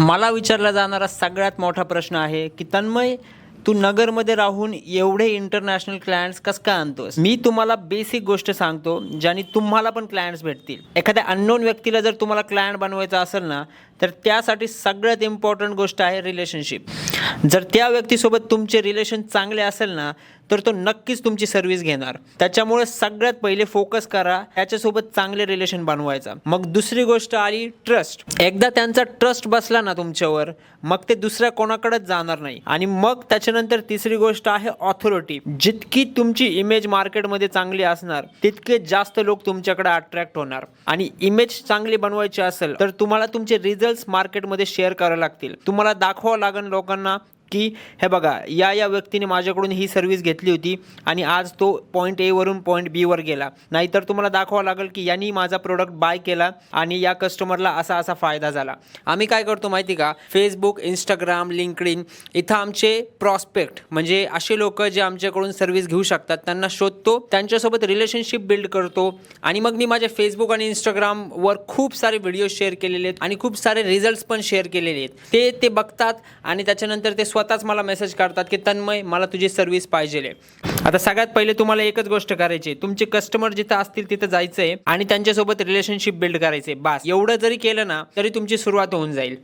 मला विचारला जाणारा सगळ्यात मोठा प्रश्न आहे की तन्मय तू नगरमध्ये राहून एवढे इंटरनॅशनल क्लायंट्स कसं काय आणतोस मी तुम्हाला बेसिक गोष्ट सांगतो ज्याने तुम्हाला पण क्लायंट्स भेटतील. एखाद्या अननोन व्यक्तीला जर तुम्हाला क्लायंट बनवायचा असेल ना तर त्यासाठी सगळ्यात इम्पॉर्टंट गोष्ट आहे रिलेशनशिप जर त्या व्यक्तीसोबत तुमचे रिलेशन चांगले असेल ना तर तो नक्कीच तुमची सर्व्हिस घेणार. त्याच्यामुळे सगळ्यात पहिले फोकस करा त्याच्यासोबत चांगले रिलेशन बनवायचा. मग दुसरी गोष्ट आली ट्रस्ट एकदा त्यांचा ट्रस्ट बसला ना तुमच्यावर मग ते दुसऱ्या कोणाकडेच जाणार नाही. आणि मग त्याच्यानंतर तिसरी गोष्ट आहे ऑथॉरिटी जितकी तुमची इमेज मार्केटमध्ये चांगली असणार तितके जास्त लोक तुमच्याकडे अट्रॅक्ट होणार. आणि इमेज चांगली बनवायची असेल तर तुम्हाला तुमचे रिझल्ट मार्केटमध्ये शेअर करावे लागतील. तुम्हाला दाखवावं लागेल लोकांना की हे बघा या या व्यक्तीने माझ्याकडून ही सर्व्हिस घेतली होती आणि आज तो पॉईंट एवरून पॉईंट बीवर गेला. नाहीतर तुम्हाला दाखवावं लागेल की यांनी माझा प्रोडक्ट बाय केला आणि या कस्टमरला असा असा फायदा झाला. आम्ही काय करतो माहिती का? फेसबुक इंस्टाग्राम लिंकडिन इथं आमचे प्रॉस्पेक्ट म्हणजे असे लोक जे आमच्याकडून सर्व्हिस घेऊ शकतात त्यांना शोधतो त्यांच्यासोबत रिलेशनशिप बिल्ड करतो आणि मग मी माझ्या फेसबुक आणि इंस्टाग्रामवर खूप सारे व्हिडिओ शेअर केलेले आहेत आणि खूप सारे रिझल्ट्स पण शेअर केलेले आहेत. ते ते बघतात आणि त्याच्यानंतर ते स्वतःच मला मेसेज करतात की तन्मय मला तुझी सर्व्हिस पाहिजे आता सगळ्यात पहिले तुम्हाला एकच गोष्ट करायची तुमचे कस्टमर जिथं असतील तिथं जायचंय आणि त्यांच्यासोबत रिलेशनशिप बिल्ड करायचे बास. एवढं जरी केलं ना तरी तुमची सुरुवात होऊन जाईल.